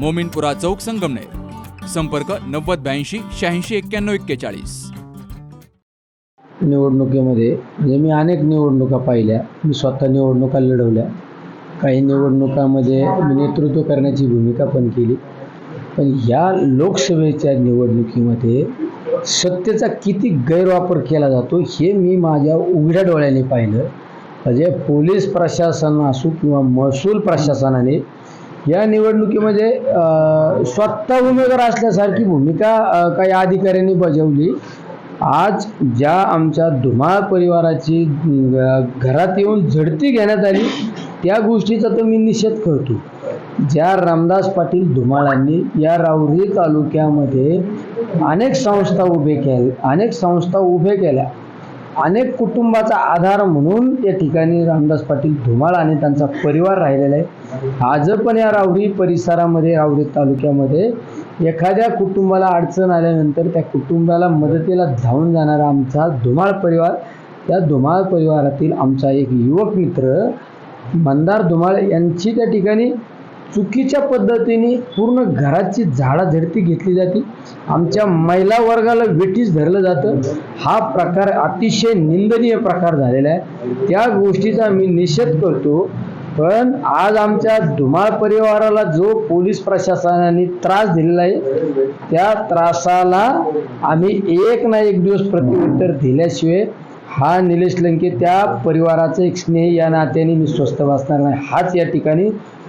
मोमिनपुरा चौक संगमनेर. संपर्क नव्वद ब्याऐंशी शहाऐंशी एक्क्याण्णव एक्केचाळीस. निवडणुकीमध्ये म्हणजे मी अनेक निवडणुका पाहिल्या मी स्वतः निवडणुका लढवल्या. काही निवडणुकामध्ये मी नेतृत्व करण्याची भूमिका पण केली. पण ह्या लोकसभेच्या निवडणुकीमध्ये सत्तेचा किती गैरवापर केला जातो हे मी माझ्या उघड्या डोळ्याने पाहिलं. म्हणजे पोलीस प्रशासन असो किंवा महसूल प्रशासनाने या निवडणुकीमध्ये म्हणजे, स्वतः उमेदवार असल्यासारखी भूमिका काही अधिकाऱ्यांनी बजावली. आज ज्या आमच्या धुमाळ परिवाराची घरात येऊन झडती घेण्यात आली त्या गोष्टीचा तर मी निषेध करतो. ज्या रामदास पाटील धुमाळांनी या राऊरी तालुक्यामध्ये अनेक संस्था उभे केल्या अनेक संस्था उभे केल्या अनेक कुटुंबाचा आधार म्हणून या ठिकाणी रामदास पाटील धुमाळ आणि त्यांचा परिवार राहिलेला आहे. आज पण या रावरी परिसरामध्ये रावरी तालुक्यामध्ये एखाद्या कुटुंबाला अडचण आल्यानंतर त्या कुटुंबाला मदतीला धावून जाणारा आमचा धुमाळ परिवार त्या धुमाळ परिवारातील आमचा एक युवक मित्र मंदार धुमाळ यांची त्या ठिकाणी चुकीच्या पद्धतीने पूर्ण घराची झाडाझडती घेतली जाते. आमच्या महिला वर्गाला वेठीस धरलं जातं. हा प्रकार अतिशय निंदनीय प्रकार झालेला आहे. त्या गोष्टीचा मी निषेध करतो. पण आज आमच्या धुमाळ परिवाराला जो पोलीस प्रशासनाने त्रास दिलेला आहे त्या त्रासाला आम्ही एक ना एक दिवस प्रत्युत्तर दिल्याशिवाय हा निलेश लंके त्या परिवाराचं एक स्नेही या नात्याने मी स्वस्थ बसणार नाही. हाच या ठिकाणी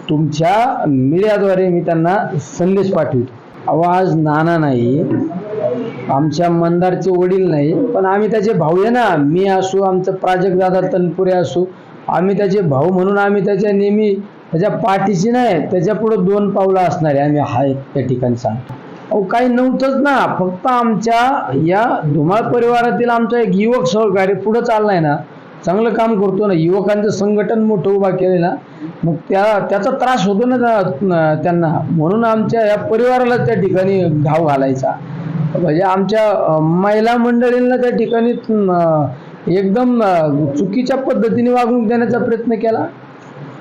तुमच्या मीडियाद्वारे मी त्यांना संदेश पाठवितो. आवाज आज नाना नाही आमच्या मंदारचे वडील नाही पण आम्ही त्याचे भाऊ आहे ना. मी असू आमचं प्राजक्त दादा तनपुरे असू आम्ही त्याचे भाऊ म्हणून आम्ही त्याच्या नेहमी त्याच्या पाठीशी नाही त्याच्यापुढे दोन पावलं असणारे आम्ही हाय त्या ठिकाणी सांगतो. अहो काही नव्हतंच ना. फक्त आमच्या या धुमाळ परिवारातील आमचा एक युवक सहकारी पुढं चाललाय ना चांगलं काम करतो ना. युवकांचं संघटन मोठं उभा केलं ना मग त्या त्याचा त्रास होतो ना त्यांना. म्हणून आमच्या या परिवाराला त्या ठिकाणी घाव घालायचा. म्हणजे आमच्या महिला मंडळींना त्या ठिकाणी एकदम चुकीच्या पद्धतीने वागणूक देण्याचा प्रयत्न केला.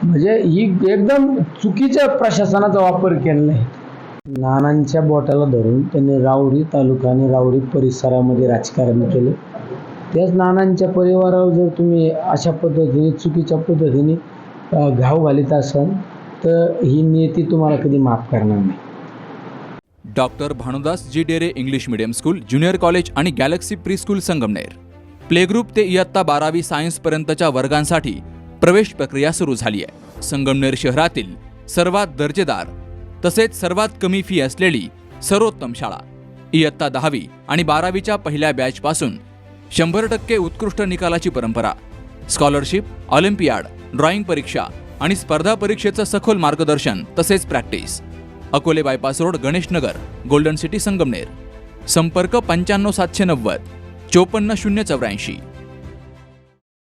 म्हणजे ही एकदम चुकीच्या प्रशासनाचा वापर केलेला आहे नानांच्या बोटाला धरून त्यांनी रावडी तालुका आणि राऊरी परिसरामध्ये राजकारण केलं. त्याच नानांच्या परिवारावर जर तुम्ही अशा पद्धतीने चुकीच्या पद्धतीने घाव घालीत असाल तर ही नियती तुम्हाला कधी माफ करणार नाही. Doctor Bhanudas ji Dere English medium school junior college आणि Galaxy pre school Sangamner. Play group ते इयत्ता बारावी सायन्सपर्यंतच्या वर्गांसाठी प्रवेश प्रक्रिया सुरू झाली आहे. संगमनेर शहरातील सर्वात दर्जेदार तसेच सर्वात कमी फी असलेली सर्वोत्तम शाळा. इयत्ता दहावी आणि बारावीच्या पहिल्या बॅचपासून शंभर टक्के उत्कृष्ट निकालाची परंपरा स्कॉलरशिप ऑलिम्पियाड ड्रॉइंग परीक्षा आणि स्पर्धा परीक्षेचं सखोल मार्गदर्शन तसेच practice. Akole bypass road Ganeshnagar Golden City Sangamner. संपर्क पंच्याण्णव सातशे नव्वद चोपन्न शून्य चौऱ्याऐंशी.